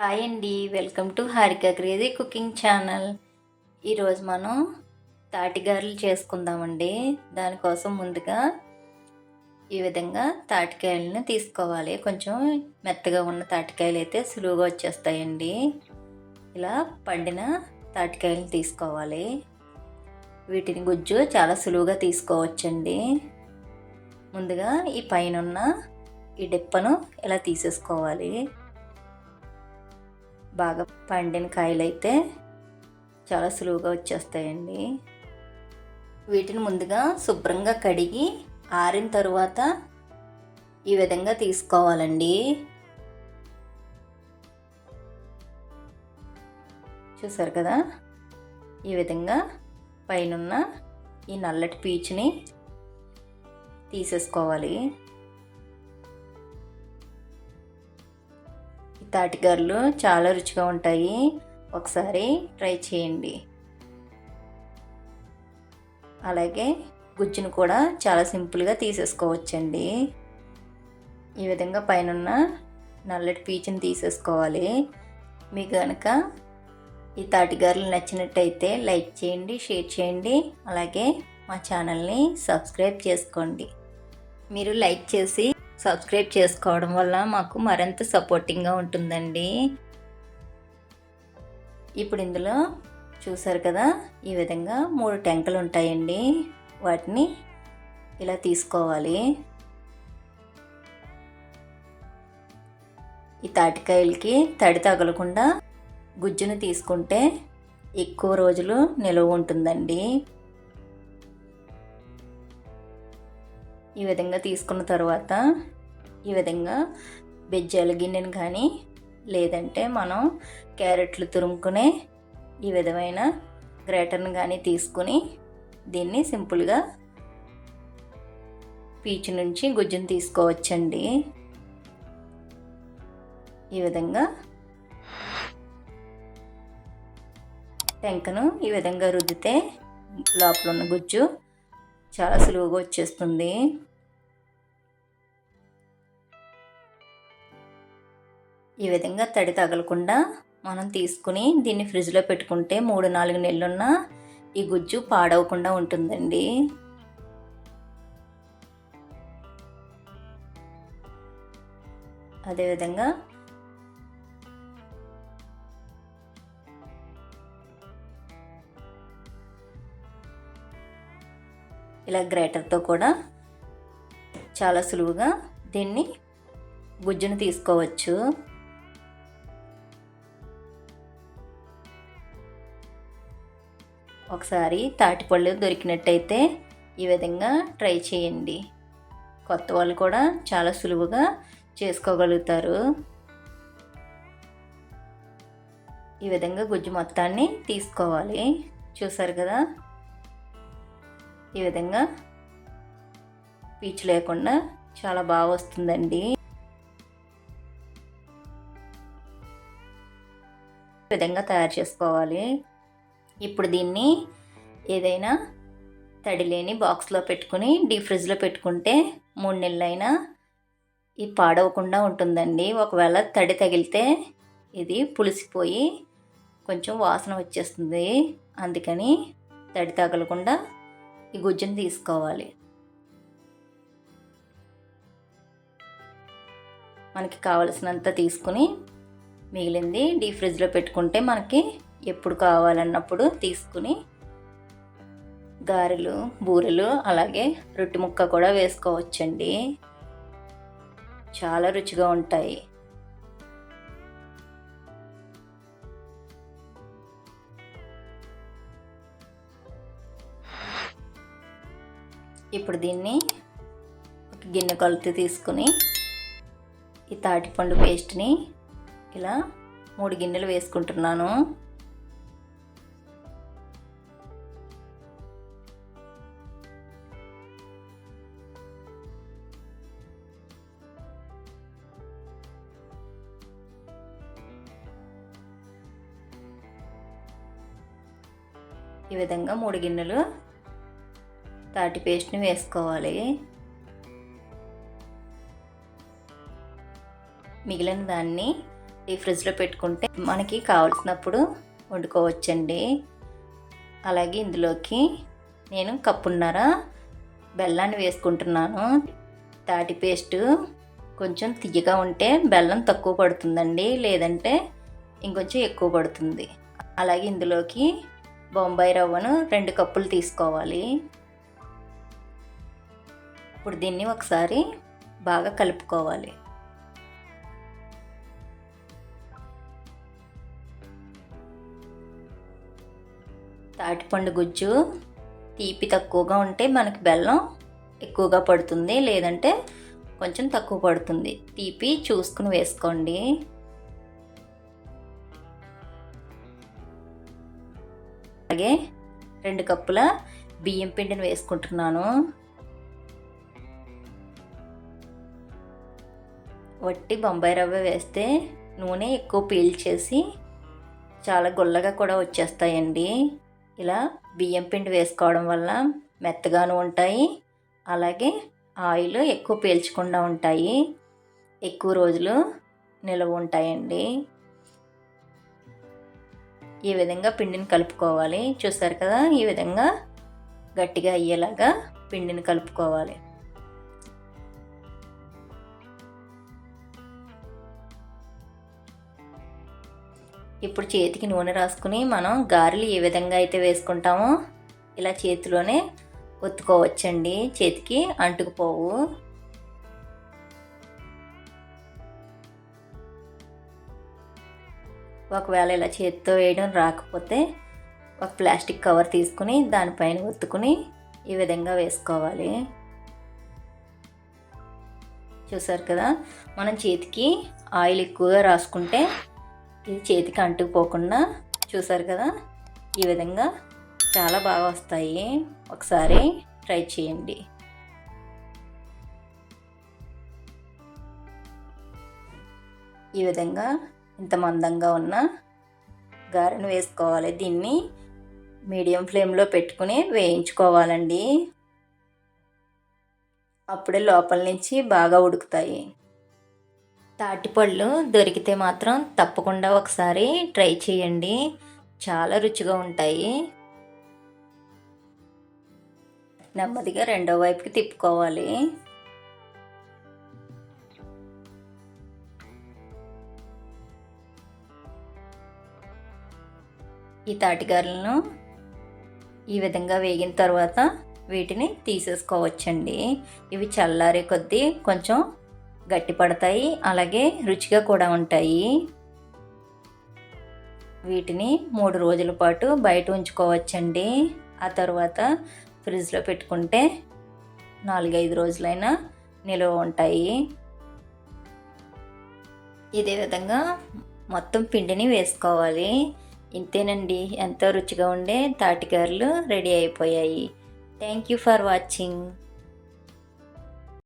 Hi అండి welcome to Harika crazy cooking channel. ఈరోజు మనం తాటిగారెలు చేసుకుందామండి. దానికోసం ముందుగా ఈ విధంగా తాటికాయలను తీసుకోవాలి. కొంచెం మెత్తగా ఉన్న తాటికాయలు అయితే సులువుగా వచ్చేస్తాయండి. ఇలా పండిన తాటికాయలను తీసుకోవాలి. వీటిని గుజ్జు చాలా సులువుగా తీసుకోవచ్చండి. ముందుగా ఈ పైన ఉన్న ఈ డిప్పను ఇలా తీసేసుకోవాలి. బాగా పండిన కాయలు అయితే చాలా సులువుగా వచ్చేస్తాయండి. వీటిని ముందుగా శుభ్రంగా కడిగి ఆరిన తరువాత ఈ విధంగా తీసుకోవాలండి. చూసారు కదా? ఈ విధంగా పైనున్న ఈ నల్లటి పీచుని తీసేసుకోవాలి. తాటిగారులు చాలా రుచిగా ఉంటాయి. ఒకసారి ట్రై చేయండి. అలాగే గుజ్జును కూడా చాలా సింపుల్గా తీసేసుకోవచ్చండి. ఈ విధంగా పైన నల్లటి పీచుని తీసేసుకోవాలి. మీకు కనుక ఈ తాటిగారులు నచ్చినట్టయితే లైక్ చేయండి షేర్ చేయండి. అలాగే మా ఛానల్ని సబ్స్క్రైబ్ చేసుకోండి. మీరు లైక్ చేసి సబ్స్క్రైబ్ చేసుకోవడం వల్ల మాకు మరింత సపోర్టింగ్గా ఉంటుందండి. ఇప్పుడు ఇందులో చూసారు కదా ఈ విధంగా మూడు టెంకలు ఉంటాయండి. వాటిని ఇలా తీసుకోవాలి. ఈ తాటికాయలకి తడి తగలకుండా గుజ్జును తీసుకుంటే ఎక్కువ రోజులు నిలువ ఉంటుందండి. ఈ విధంగా తీసుకున్న తర్వాత ఈ విధంగా బెజ్జాల గిన్నెను కానీ లేదంటే మనం క్యారెట్లు తురుముకునే ఈ విధమైన గ్రేటర్ని కానీ తీసుకుని దీన్ని సింపుల్గా పీచు నుంచి గుజ్జును తీసుకోవచ్చండి. ఈ విధంగా టెంకను ఈ విధంగా రుద్దితే లోపల ఉన్న గుజ్జు చాలా సులువుగా వచ్చేస్తుంది. ఈ విధంగా తడి తగలకుండా మనం తీసుకుని దీన్ని ఫ్రిడ్జ్లో పెట్టుకుంటే మూడు నాలుగు నెలలున్న ఈ గుజ్జు పాడవకుండా ఉంటుందండి. అదేవిధంగా ఇలా గ్రేటర్తో కూడా చాలా సులువుగా దీన్ని గుజ్జును తీసుకోవచ్చు. ఒకసారి తాటిపళ్ళు దొరికినట్టయితే ఈ విధంగా ట్రై చేయండి. కొత్త వాళ్ళు కూడా చాలా సులువుగా చేసుకోగలుగుతారు. ఈ విధంగా గుజ్జు మొత్తాన్ని తీసుకోవాలి. చూసారు కదా? ఈ విధంగా పీచు లేకుండా చాలా బాగా వస్తుందండి. ఈ విధంగా తయారు చేసుకోవాలి. ఇప్పుడు దీన్ని ఏదైనా తడి లేని బాక్స్లో పెట్టుకుని డీప్ ఫ్రిడ్జ్లో పెట్టుకుంటే మూడు నెలలైనా ఇది పాడవకుండా ఉంటుందండి. ఒకవేళ తడి తగిలితే ఇది పులిసిపోయి కొంచెం వాసన వచ్చేస్తుంది. అందుకని తడి తగలకుండా ఈ గుజ్జుని తీసుకోవాలి. మనకి కావలసినంత తీసుకుని మిగిలింది డీ ఫ్రిడ్జ్లో పెట్టుకుంటే మనకి ఎప్పుడు కావాలన్నప్పుడు తీసుకుని గారెలు బూరెలు అలాగే రొట్టె ముక్క కూడా వేసుకోవచ్చండి. చాలా రుచిగా ఉంటాయి. ఇప్పుడు దీన్ని ఒక గిన్నె కొలత తీసుకుని ఈ తాటిపండు పేస్ట్ని ఇలా మూడు గిన్నెలు వేసుకుంటున్నాను. ఈ విధంగా మూడు గిన్నెలు తాటి పేస్ట్ని వేసుకోవాలి. మిగిలిన దాన్ని ఈ ఫ్రిడ్జ్లో పెట్టుకుంటే మనకి కావలసినప్పుడు వండుకోవచ్చండి. అలాగే ఇందులోకి నేను కప్పున్నర బెల్లాన్ని వేసుకుంటున్నాను. తాటి పేస్ట్ కొంచెం తియ్యగా ఉంటే బెల్లం తక్కువ పడుతుందండి లేదంటే ఇంకొంచెం ఎక్కువ పడుతుంది. అలాగే ఇందులోకి బొంబాయి రవ్వను రెండు కప్పులు తీసుకోవాలి. ఇప్పుడు దీన్ని ఒకసారి బాగా కలుపుకోవాలి. తాటిపండు గుజ్జు తీపి తక్కువగా ఉంటే మనకి బెల్లం ఎక్కువగా పడుతుంది లేదంటే కొంచెం తక్కువ పడుతుంది. తీపి చూసుకుని వేసుకోండి. అలాగే రెండు కప్పుల బియ్యం పిండిని వేసుకుంటున్నాను. వట్టి బొంబాయి రవ్వ వేస్తే నూనె ఎక్కువ పీల్చేసి చాలా గుల్లగా కూడా వచ్చేస్తాయండి. ఇలా బియ్యం పిండి వేసుకోవడం వల్ల మెత్తగాను ఉంటాయి. అలాగే ఆయిల్ ఎక్కువ పీల్చకుండా ఉంటాయి. ఎక్కువ రోజులు నిలవ ఉంటాయండి. ఈ విధంగా పిండిని కలుపుకోవాలి. చూసారు కదా ఈ విధంగా గట్టిగా అయ్యేలాగా పిండిని కలుపుకోవాలి. ఇప్పుడు చేతికి నూనె రాసుకుని మనం గారెలు ఏ విధంగా అయితే వేసుకుంటామో ఇలా చేతిలోనే ఒత్తుకోవచ్చండి. చేతికి అంటుకుపోవు. ఒకవేళ ఇలా చేతితో వేయడం రాకపోతే ఒక ప్లాస్టిక్ కవర్ తీసుకుని దానిపైన ఒత్తుకుని ఈ విధంగా వేసుకోవాలి. చూసారు కదా? మనం చేతికి ఆయిల్ ఎక్కువగా రాసుకుంటే ఇది చేతికి అంటుకుపోకుండా చూసారు కదా? ఈ విధంగా చాలా బాగా వస్తాయి. ఒకసారి ట్రై చేయండి. ఈ విధంగా ఇంత మందంగా ఉన్న గారెను వేసుకోవాలి. దీన్ని మీడియం ఫ్లేమ్లో పెట్టుకుని వేయించుకోవాలండి. అప్పుడే లోపల నుంచి బాగా ఉడుకుతాయి. తాటిపళ్ళు దొరికితే మాత్రం తప్పకుండా ఒకసారి ట్రై చేయండి. చాలా రుచిగా ఉంటాయి. నెమ్మదిగా రెండో వైపుకి తిప్పుకోవాలి. ఈ తాటిగారలను ఈ విధంగా వేగిన తర్వాత వీటిని తీసేసుకోవచ్చండి. ఇవి చల్లారే కొద్దీ కొంచెం గట్టి పడతాయి అలాగే రుచిగా కూడా ఉంటాయి. వీటిని మూడు రోజుల పాటు బయట ఉంచుకోవచ్చండి. ఆ తర్వాత ఫ్రిడ్జ్లో పెట్టుకుంటే నాలుగైదు రోజులైనా నిల్వ ఉంటాయి. ఇదే విధంగా మొత్తం పిండిని వేసుకోవాలి. ఇంతేనండి. ఎంతో రుచిగా ఉండే తాటికారులు రెడీ అయిపోయాయి. Thank you for watching.